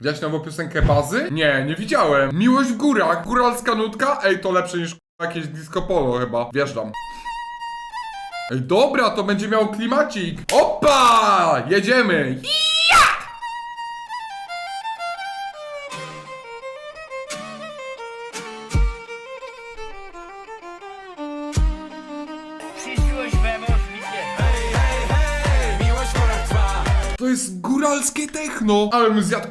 Widziałeś nową piosenkę Bazy? Nie, nie widziałem. Miłość w górach, góralska nutka? Ej, to lepsze niż jakieś disco polo chyba. Wjeżdżam. Ej, dobra, to będzie miał klimacik. Opa! Jedziemy! Przyszłość To jest góralskie techno. Ale mi zjadł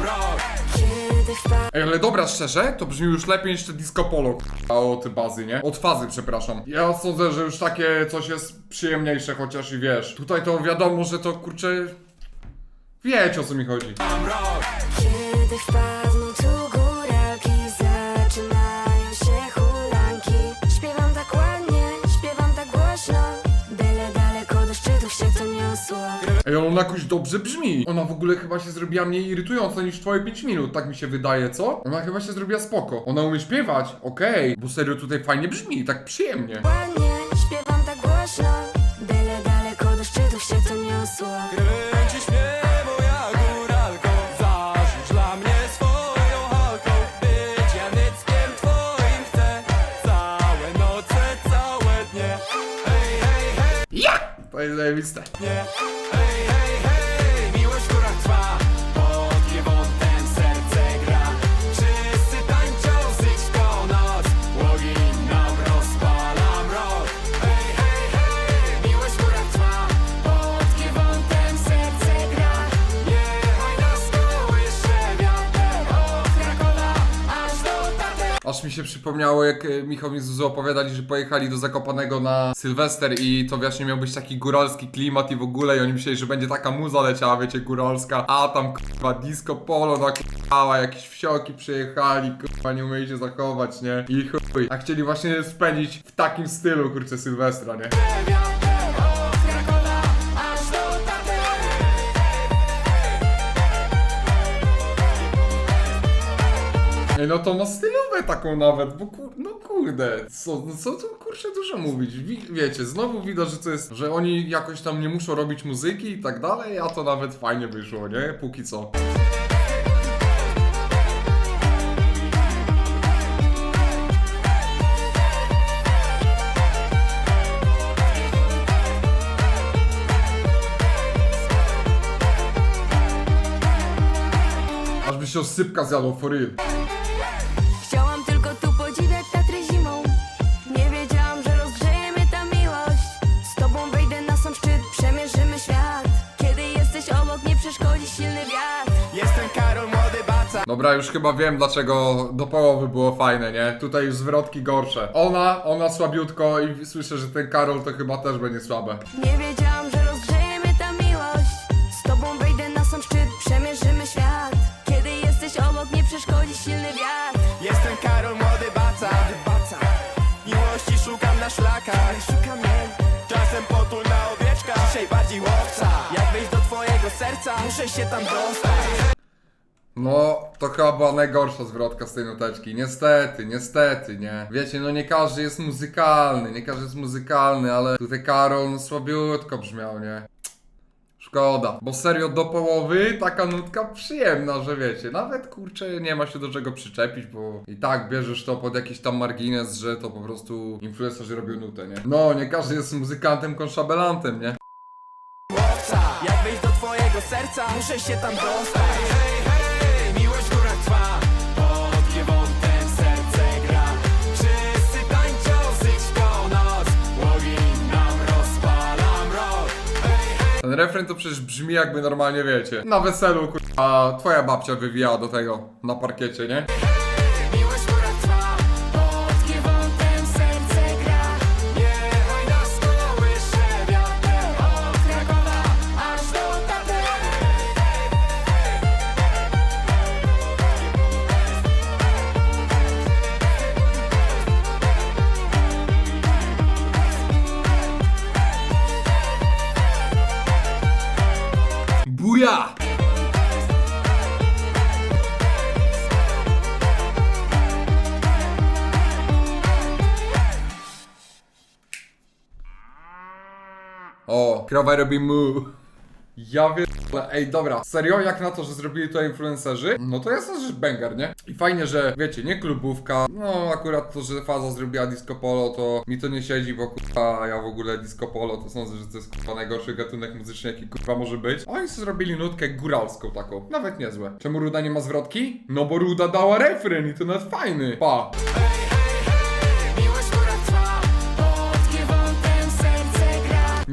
mrok Kiedy wpadł Ej, ale dobra, szczerze, to brzmi już lepiej niż te disco polo k***a, od bazy, nie? Od fazy, przepraszam. Ja sądzę, że już takie coś jest przyjemniejsze, chociaż i wiesz. Tutaj to wiadomo, że to kurczę... Wiecie o co mi chodzi. Kiedy ona jakoś dobrze brzmi. Ona w ogóle chyba się zrobiła mniej irytująca niż twoje 5 minut, tak mi się wydaje, co? Ona chyba się zrobiła spoko. Ona umie śpiewać, okej. Bo serio tutaj fajnie brzmi, tak przyjemnie. Ładnie, śpiewam tak głośno Byle daleko do szczytów się to niosło Kręcisz mnie moja góralko Zażyć dla mnie swoją halką Być twoim chcę Całe noce, całe dnie Hej, hej, hej, Ja! To jest zajebiste. nie Aż mi się przypomniało, jak e, Michał i Zuzu opowiadali, że pojechali do Zakopanego na Sylwester i to właśnie miał być taki góralski klimat i w ogóle i oni myśleli, że będzie taka muza leciała, wiecie, góralska, a tam kurwa disco polo nakurwała, jakieś wsioki przyjechali, kurwa nie umieli się zachować, nie? I chuj. A chcieli właśnie spędzić w takim stylu, kurczę, Sylwestra, nie? Ej, no to ma stylówę taką nawet, bo kur... no kurde, co, no co tu kurczę dużo mówić, Wi wiecie, znowu widać, że to jest, że oni jakoś tam nie muszą robić muzyki i tak dalej, a to nawet fajnie wyszło, nie? Póki co. Aż by się osypka zjadło, for real. Dobra, już chyba wiem dlaczego do połowy było fajne, nie? Tutaj już zwrotki gorsze. Ona, ona słabiutko i słyszę, że ten Karol to chyba też będzie słabe. Nie wiedziałam, że rozgrzejemy ta miłość. Z tobą wejdę na sam szczyt, przemierzymy świat. Kiedy jesteś obok, nie przeszkodzi silny wiatr. Jestem Karol, młody baca baca Miłości szukam na szlakach. Szukam jej Czasem potul na owieczka Dzisiaj bardziej łowca. Jak wejść do twojego serca Muszę się tam dostać No, to chyba była najgorsza zwrotka z tej noteczki. Niestety, niestety, nie? Wiecie, no nie każdy jest muzykalny, nie każdy jest muzykalny, ale tutaj Karol no, słabiutko brzmiał, nie? Szkoda, bo serio do połowy taka nutka przyjemna, że wiecie, nawet kurczę nie ma się do czego przyczepić, bo i tak bierzesz to pod jakiś tam margines, że to po prostu influencerzy robią nutę, nie? No, nie każdy jest muzykantem konszabelantem, nie? Jak wejść do twojego serca Muszę się tam dostać Hej, hej, górach trwa Pod Giewontem serce gra Wszyscy tańczą, nam rozpala mrok Ten refren to przecież brzmi jakby normalnie wiecie. Na weselu, kurwa, twoja babcia wywijała do tego na parkiecie, nie? Hallelujah. O, krowa robi mu. Ja wiem. Ej dobra, serio, jak na to, że zrobili to influencerzy, no to jest rzecz banger, nie? I fajnie, że wiecie, nie klubówka, no akurat to, że Faza zrobiła disco polo, to mi to nie siedzi, bo kurwa, ja w ogóle disco polo, to sądzę, że to jest kurwa najgorszy gatunek muzyczny, jaki kurwa może być. Oni zrobili nutkę góralską taką, nawet niezłe. Czemu Ruda nie ma zwrotki? No bo Ruda dała refren i to nawet fajny. Pa.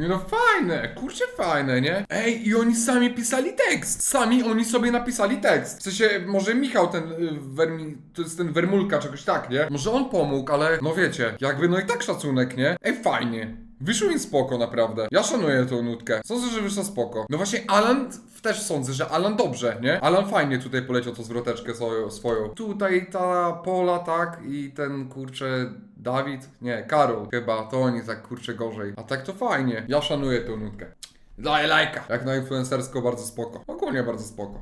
No fajne, kurczę fajne, nie? Ej, i oni sami pisali tekst. Sami oni sobie napisali tekst. W sensie, może Michał ten y, to jest ten Wermulka, czegoś tak, nie? Może on pomógł, ale no wiecie, jakby no i tak szacunek, nie? Ej, fajnie. Wyszło im spoko, naprawdę. Ja szanuję tą nutkę. Sądzę, że wyszło spoko. No właśnie, Alan też sądzę, że Alan dobrze, nie? Alan fajnie tutaj poleciał tą zwroteczkę swoją. swoją. Tutaj ta Pola, tak? I ten, kurczę, Dawid? Nie, Karol chyba. To oni tak, kurczę, gorzej. A tak to fajnie. Ja szanuję tą nutkę. Daję lajka. Jak na influencersko bardzo spoko. Ogólnie bardzo spoko.